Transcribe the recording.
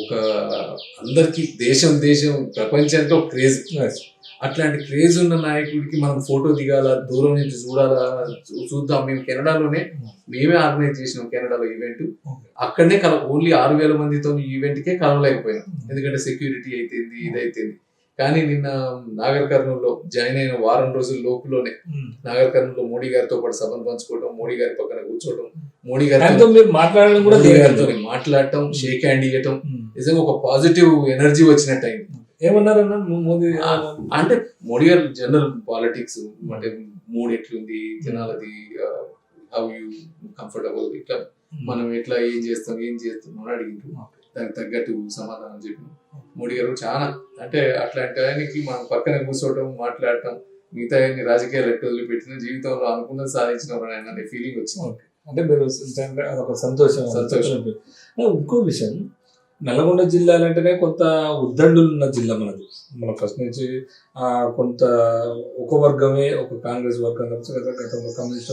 ఒక అందరికి దేశం దేశం ప్రపంచంతో క్రేజ్. అట్లాంటి క్రేజ్ ఉన్న నాయకుడికి మనం ఫోటో దిగాల దూరం నుంచి చూడాలా చూద్దాం. మేము కెనడాలోనే మేమే ఆర్గనైజ్ చేసినాం కెనడాలో ఈవెంట్. అక్కడనే కల ఓన్లీ ఆరు వేల మందితో ఈవెంట్ కే కలవలేకపోయినాం. ఎందుకంటే సెక్యూరిటీ అయితేంది ఇది అయితేంది కానీ నిన్న నాగర్ కర్నూలులో జాయిన్ అయిన వారం రోజుల లోపులోనే నాగర్ కర్నూలులో మోడీ గారితో పాటు సభను పంచుకోవడం మోడీ గారి పక్కన కూర్చోవడం మోడీ గారితో మీరు మాట్లాడడం కూడా మోడీ. గారితో మాట్లాడటం షేక్ హ్యాండ్ ఇవ్వటం. నిజంగా ఒక పాజిటివ్ ఎనర్జీ వచ్చినట్టు అయింది ఏమన్నారన్న మో- మోదీ అంటే మోడీ గారు జనరల్ పాలిటిక్స్ అంటే మూడ్ ఎట్లుంది జనాలది హౌ యూ కంఫర్టబుల్ ఇట్లా మనం ఎట్లా ఏం చేస్తాం ఏం చేస్తాం అని అడిగిండ్రు. దానికి తగ్గట్టు సమాధానం చెప్పిన. మోడీ గారు చాలా అంటే అట్లాంటి ఆయనకి మనం పక్కన కూర్చోవడం మాట్లాడటం మిగతా అన్ని రాజకీయాలు ఎట్లా వదిలిపెట్టిన జీవితంలో అనుకున్నది సాధించిన అనే ఫీలింగ్ వచ్చింది. అంటే మీరు అదొక సంతోషం సంతోషం. ఇంకో విషయం నల్గొండ జిల్లా అంటేనే కొంత ఉద్దండులు ఉన్న జిల్లా మనది మన ఫస్ట్ నుంచి ఆ, కొంత ఒక వర్గమే ఒక కాంగ్రెస్ వర్గం గతంలో కమ్యూనిస్ట్